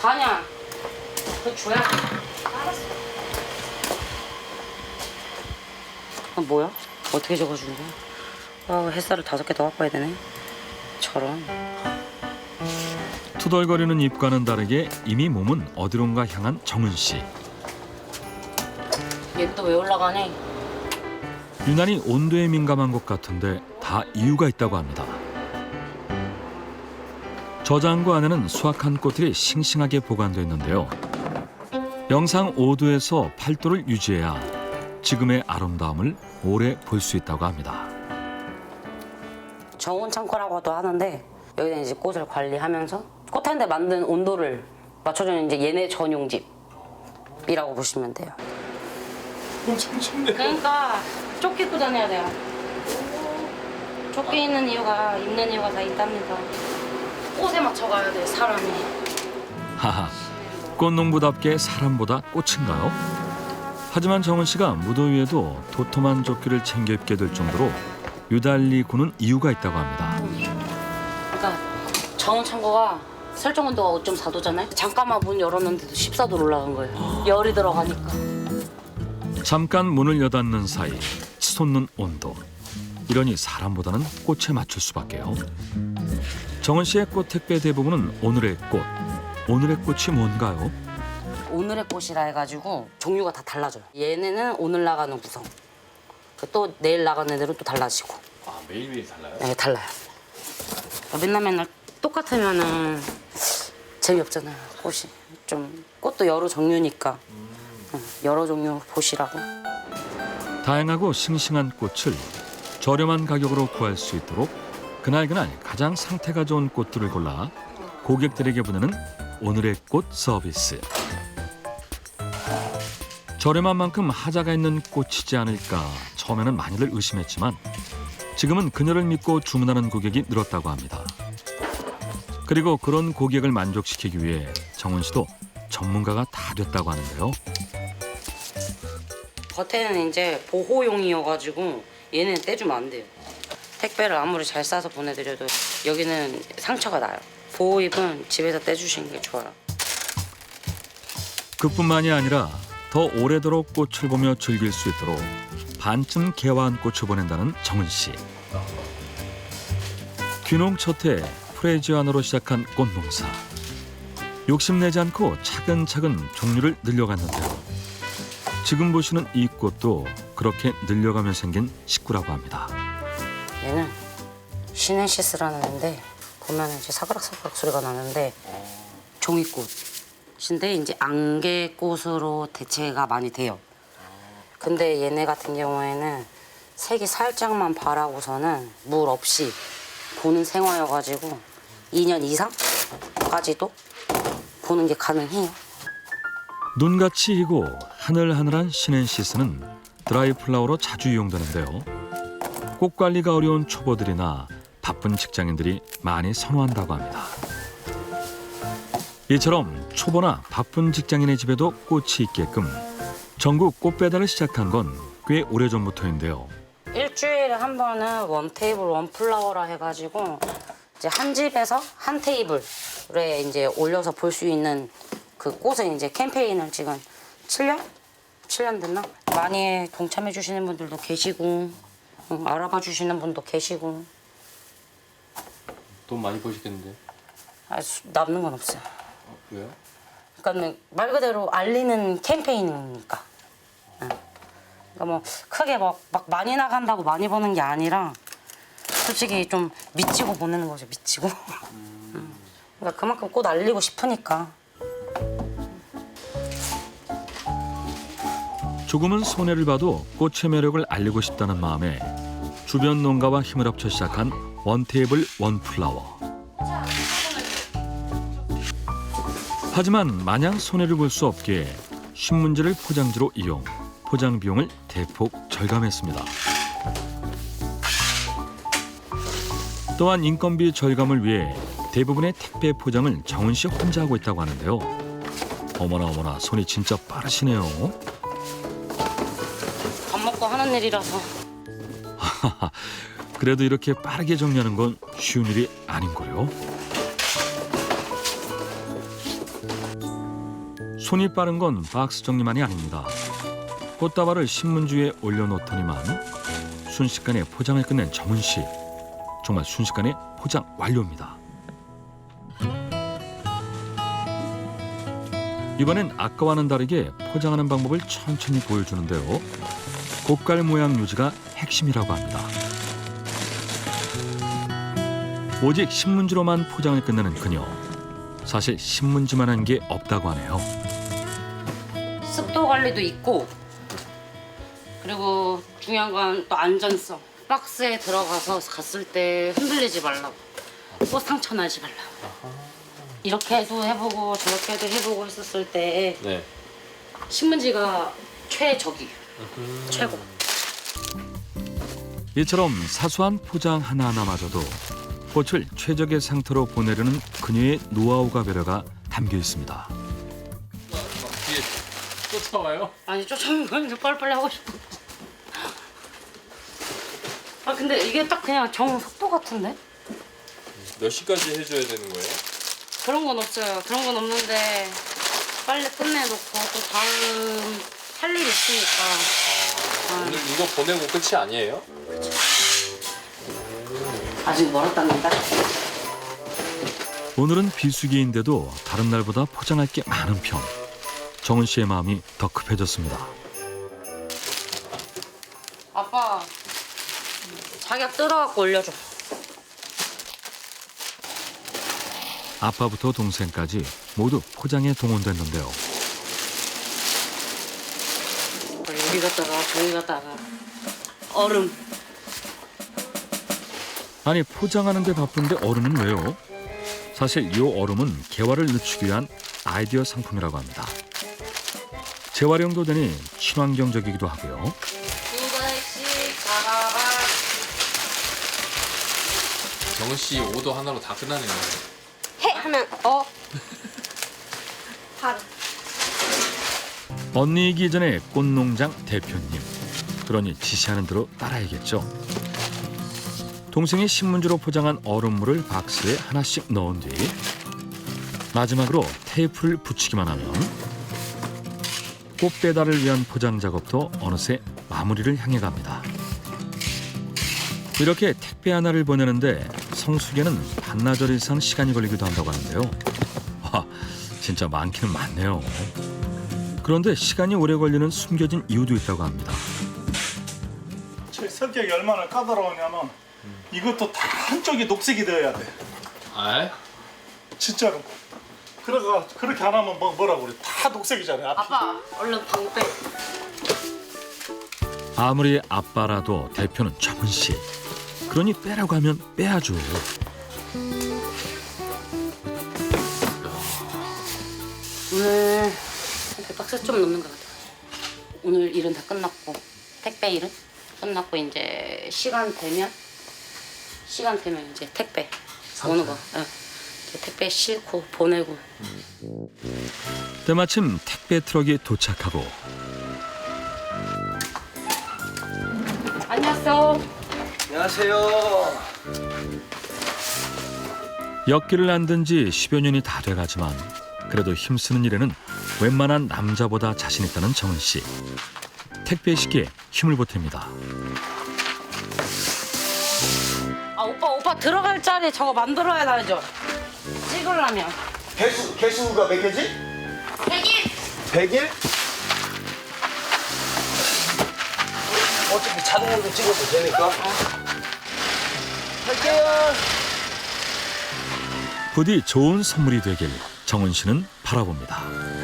다냐? 그 줘야. 아, 뭐야? 어떻게 적어주는 거야? 아, 햇살을 다섯 개더 와야 되네. 저런. 투덜거리는 입과는 다르게 이미 몸은 어디론가 향한 정은 씨. 얘 또 왜 올라가니? 유난히 온도에 민감한 것 같은데 다 이유가 있다고 합니다. 저장고 안에는 수확한 꽃들이 싱싱하게 보관되어 있는데요. 영상 5도에서 8도를 유지해야 지금의 아름다움을 오래 볼 수 있다고 합니다. 정원 창고라고도 하는데 여기다 이제 꽃을 관리하면서 꽃한테 만든 온도를 맞춰주는 이제 얘네 전용 집이라고 보시면 돼요. 엄청 춥네. 그러니까 조끼 입고 다녀야 돼요. 조끼 있는 이유가 입는 이유가 다 있답니다. 꽃에 맞춰 가야 돼 사람이. 하하, 꽃농부답게 사람보다 꽃인가요? 하지만 정은 씨가 무더위에도 도톰한 조끼를 챙겨 입게 될 정도로 유달리 구는 이유가 있다고 합니다. 그러니까 정원 창고가 설정 온도가 5.4도잖아요. 잠깐만 문 열었는데도 14도 올라간 거예요. 열이 들어가니까. 잠깐 문을 여닫는 사이 치솟는 온도. 이러니 사람보다는 꽃에 맞출 수밖에요. 정은 씨의 꽃 택배 대부분은 오늘의 꽃. 오늘의 꽃이 뭔가요? 오늘의 꽃이라 해가지고 종류가 다 달라져요. 얘네는 오늘 나가는 구성. 그또 내일 나가는 애들은 또 달라지고. 아 매일매일 달라요? 네, 달라요. 맨날 맨날 똑같으면은 재미없잖아요. 꽃이 좀 꽃도 여러 종류니까 응, 여러 종류 보시라고. 다양하고 싱싱한 꽃을 저렴한 가격으로 구할 수 있도록 그날그날 가장 상태가 좋은 꽃들을 골라 고객들에게 보내는 오늘의 꽃 서비스. 저렴한 만큼 하자가 있는 꽃이지 않을까 처음에는 많이들 의심했지만 지금은 그녀를 믿고 주문하는 고객이 늘었다고 합니다. 그리고 그런 고객을 만족시키기 위해 정은 씨도 전문가가 다 됐다고 하는데요. 겉에는 이제 보호용이어가지고 얘는 떼주면 안 돼요. 택배를 아무리 잘 싸서 보내드려도 여기는 상처가 나요. 보호입은 집에서 떼주시는 게 좋아요. 그뿐만이 아니라 더 오래도록 꽃을 보며 즐길 수 있도록 반쯤 개화한 꽃을 보낸다는 정은 씨. 귀농 첫해 프레지안으로 시작한 꽃 농사. 욕심내지 않고 차근차근 종류를 늘려갔는데요. 지금 보시는 이 꽃도 그렇게 늘려가며 생긴 식구라고 합니다. 얘는 시넨시스라는 애인데 보면 이제 사그락사그락 소리가 나는데 종이꽃인데 이제 안개꽃으로 대체가 많이 돼요. 근데 얘네 같은 경우에는 색이 살짝만 바라고서는 물 없이 보는 생화여가지고 2년 이상까지도 보는 게 가능해요. 눈같이 익고 하늘하늘한 시넨시스는 드라이 플라워로 자주 이용되는데요. 꽃 관리가 어려운 초보들이나 바쁜 직장인들이 많이 선호한다고 합니다. 이처럼 초보나 바쁜 직장인의 집에도 꽃이 있게끔 전국 꽃 배달을 시작한 건 꽤 오래전부터인데요. 일주일에 한 번은 원 테이블 원 플라워라 해가지고 이제 한 집에서 한 테이블에 이제 올려서 볼 수 있는 그 꽃을 이제 캠페인을 지금 7년? 7년 됐나? 많이 동참해 주시는 분들도 계시고 응, 알아봐 주시는 분도 계시고 돈 많이 버시겠는데? 아, 수- 남는 건 없어요. 어, 왜요? 그러니까 말 그대로 알리는 캠페인이니까. 응. 그러니까 뭐 크게 막, 막 많이 나간다고 많이 버는 게 아니라 솔직히 좀 미치고 보내는 거죠 미치고. 응. 그러니까 그만큼 꽃 알리고 싶으니까. 조금은 손해를 봐도 꽃의 매력을 알리고 싶다는 마음에 주변 농가와 힘을 합쳐 시작한 원 테이블 원 플라워. 하지만 마냥 손해를 볼 수 없게 신문지를 포장지로 이용, 포장 비용을 대폭 절감했습니다. 또한 인건비 절감을 위해 대부분의 택배 포장을 정은 씨 혼자 하고 있다고 하는데요. 어머나 어머나 손이 진짜 빠르시네요. 하는 일이라서. 그래도 이렇게 빠르게 정리하는 건 쉬운 일이 아닌 거요. 손이 빠른 건 박스 정리만이 아닙니다. 꽃다발을 신문지에 올려놓더니만 순식간에 포장을 끝낸 정은 씨. 정말 순식간에 포장 완료입니다. 이번엔 아까와는 다르게 포장하는 방법을 천천히 보여주는데요. 곡갈 모양 유지가 핵심이라고 합니다. 오직 신문지로만 포장을 끝내는 그녀. 사실 신문지만 한 게 없다고 하네요. 습도 관리도 있고 그리고 중요한 건 또 안전성. 박스에 들어가서 갔을 때 흔들리지 말라고. 또 상처 나지 말라고. 이렇게도 해보고 저렇게도 해보고 했었을 때 네. 신문지가 최적이에요. 최고. 이처럼 사소한 포장 하나하나마저도 꽃을 최적의 상태로 보내려는 그녀의 노하우가 배려가 담겨 있습니다. 막 뒤에 쫓아와요? 아니 쫓아오는 건 빨리빨리 하고 싶어. 아 근데 이게 딱 그냥 정 속도 같은데? 몇 시까지 해줘야 되는 거예요? 그런 건 없어요. 그런 건 없는데 빨리 끝내놓고 또 다음 할 일 있으니까. 오늘 이거 보내고 끝이 아니에요? 아직 멀었답니다. 오늘은 비수기인데도 다른 날보다 포장할 게 많은 편. 정은 씨의 마음이 더 급해졌습니다. 아빠 자기가 뜯어갖고 올려줘. 아빠부터 동생까지 모두 포장에 동원됐는데요. 여기 갔다가 저기 갔다가 얼음. 아니 포장하는데 바쁜데 얼음은 왜요? 사실 이 얼음은 개화를 늦추기 위한 아이디어 상품이라고 합니다. 재활용도 되니 친환경적이기도 하고요. 두 개씩 가가가 정은 씨 오도 하나로 다 끝나네요. 해 하면 어. 바로. 언니이기 전에 꽃농장 대표님. 그러니 지시하는 대로 따라야겠죠. 동생이 신문지로 포장한 얼음물을 박스에 하나씩 넣은 뒤 마지막으로 테이프를 붙이기만 하면 꽃 배달을 위한 포장 작업도 어느새 마무리를 향해 갑니다. 이렇게 택배 하나를 보내는데 성수기에는 반나절 이상 시간이 걸리기도 한다고 하는데요. 와, 진짜 많기는 많네요. 그런데 시간이 오래 걸리는 숨겨진 이유도 있다고 합니다. 제 성격이 얼마나 까다로우냐면 이것도 다 한쪽이 녹색이 되어야 돼. 아? 진짜로. 그러가 그렇게 안 하면 뭐 뭐라고 그래? 다 녹색이잖아요. 앞이. 아빠 얼른 방 빼. 아무리 아빠라도 대표는 정은 씨. 그러니 빼라고 하면 빼야죠. 택배 박스 좀 넣는 것 같아요. 오늘 일은 다 끝났고 택배 일은 끝났고 이제 시간 되면 시간 되면 이제 택배 오는 거. 예. 이제 택배 싣고 보내고 때마침 택배 트럭이 도착하고 안녕하세요. 안녕하세요. 엮기를 안든 지 10여 년이 다 돼가지만 그래도 힘쓰는 일에는 웬만한 남자보다 자신 있다는 정은 씨. 택배 시기에 힘을 보탭니다. 아 오빠 오빠 들어갈 자리 저거 만들어야 나죠. 찍으려면. 개수 개수가 몇 개지? 100일. 100일? 어차피 자동으로 찍어도 되니까. 할게요. 부디 좋은 선물이 되길 정은 씨는 바라봅니다.